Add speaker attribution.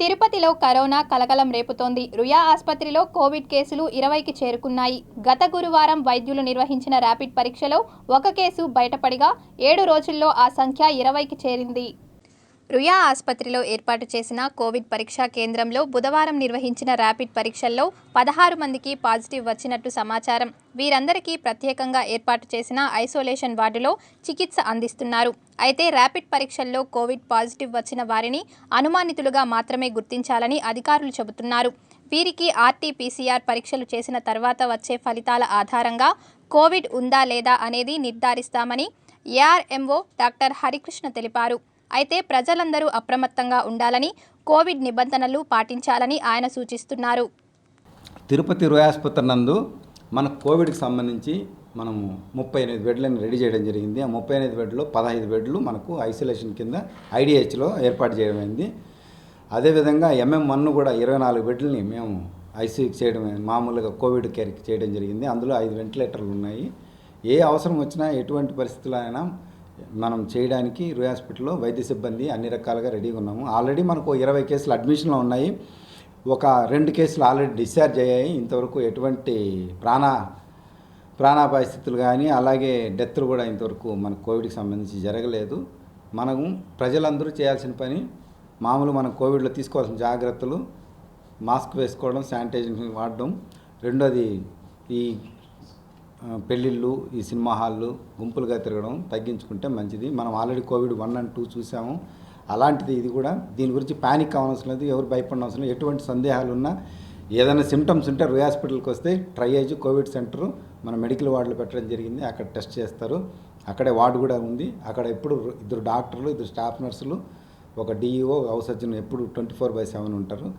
Speaker 1: తిరుపతిలో కరోనా కలకలం రేపుతోంది. రుయా ఆసుపత్రిలో కోవిడ్ కేసులు ఇరవైకి చేరుకున్నాయి. గత గురువారం వైద్యులు నిర్వహించిన ర్యాపిడ్ పరీక్షలో ఒక కేసు బయటపడిగా ఏడు రోజుల్లో ఆ సంఖ్య ఇరవైకి చేరింది. రుయా ఆసుపత్రిలో ఏర్పాటు చేసిన కోవిడ్ పరీక్షా కేంద్రంలో బుధవారం నిర్వహించిన ర్యాపిడ్ పరీక్షల్లో పదహారు మందికి పాజిటివ్ వచ్చినట్టు సమాచారం. వీరందరికీ ప్రత్యేకంగా ఏర్పాటు చేసిన ఐసోలేషన్ వార్డులో చికిత్స అందిస్తున్నారు. అయితే ర్యాపిడ్ పరీక్షల్లో కోవిడ్ పాజిటివ్ వచ్చిన వారిని అనుమానితులుగా మాత్రమే గుర్తించాలని అధికారులు చెబుతున్నారు. వీరికి ఆర్టీపీసీఆర్ పరీక్షలు చేసిన తర్వాత వచ్చే ఫలితాల ఆధారంగా కోవిడ్ ఉందా లేదా అనేది నిర్ధారిస్తామని ఏఆర్ఎంఓ డాక్టర్ హరికృష్ణ తెలిపారు. అయితే ప్రజలందరూ అప్రమత్తంగా ఉండాలని కోవిడ్ నిబంధనలు పాటించాలని ఆయన సూచిస్తున్నారు.
Speaker 2: తిరుపతి రోయాస్పత్రి నందు మన కోవిడ్కి సంబంధించి మనము ముప్పై ఎనిమిది బెడ్లను రెడీ చేయడం జరిగింది. ఆ ముప్పై ఎనిమిది బెడ్లో పదహైదు బెడ్లు మనకు ఐసోలేషన్ కింద ఐడిహెచ్లో ఏర్పాటు చేయడం అయింది. అదేవిధంగా ఎంఎం వన్ కూడా ఇరవై నాలుగు బెడ్లని మేము ఐసీయూకి చేయడం మామూలుగా కోవిడ్ కేర్కి చేయడం జరిగింది. అందులో ఐదు వెంటిలేటర్లు ఉన్నాయి. ఏ అవసరం వచ్చినా ఎటువంటి పరిస్థితుల్లో అయినా మనం చేయడానికి రూ హాస్పిటల్లో వైద్య సిబ్బంది అన్ని రకాలుగా రెడీగా ఉన్నాము. ఆల్రెడీ మనకు ఇరవై కేసులు అడ్మిషన్లో ఉన్నాయి. ఒక రెండు కేసులు ఆల్రెడీ డిశ్చార్జ్ అయ్యాయి. ఇంతవరకు ఎటువంటి ప్రాణ ప్రాణాపాయ స్థితులు కానీ అలాగే డెత్లు కూడా ఇంతవరకు మన కోవిడ్కి సంబంధించి జరగలేదు. మనము ప్రజలందరూ చేయాల్సిన పని మామూలు మనం కోవిడ్లో తీసుకోవాల్సిన జాగ్రత్తలు మాస్క్ వేసుకోవడం శానిటైజేషన్ వాడడం. రెండోది ఈ పెళ్ళిళ్ళు ఈ సినిమా హాళ్ళు గుంపులుగా తిరగడం తగ్గించుకుంటే మంచిది. మనం already covid one and two చూసాము. అలాంటిది ఇది కూడా దీని గురించి ప్యానిక్ కావనవసరం లేదు. ఎవరు భయపడిన అవసరం లేదు. ఎటువంటి సందేహాలు ఉన్నా ఏదైనా సిమ్టమ్స్ ఉంటే రూ హాస్పిటల్కి వస్తే ట్రయేజ్ కోవిడ్ సెంటర్ మన మెడికల్ వార్డులో పెట్టడం జరిగింది. అక్కడ టెస్ట్ చేస్తారు. అక్కడే వార్డు కూడా ఉంది. అక్కడ ఎప్పుడు ఇద్దరు డాక్టర్లు ఇద్దరు స్టాఫ్ నర్సులు ఒక డిఈఓ హౌస్ సర్జన్ ఎప్పుడు ట్వంటీ ఫోర్ బై సెవెన్ ఉంటారు.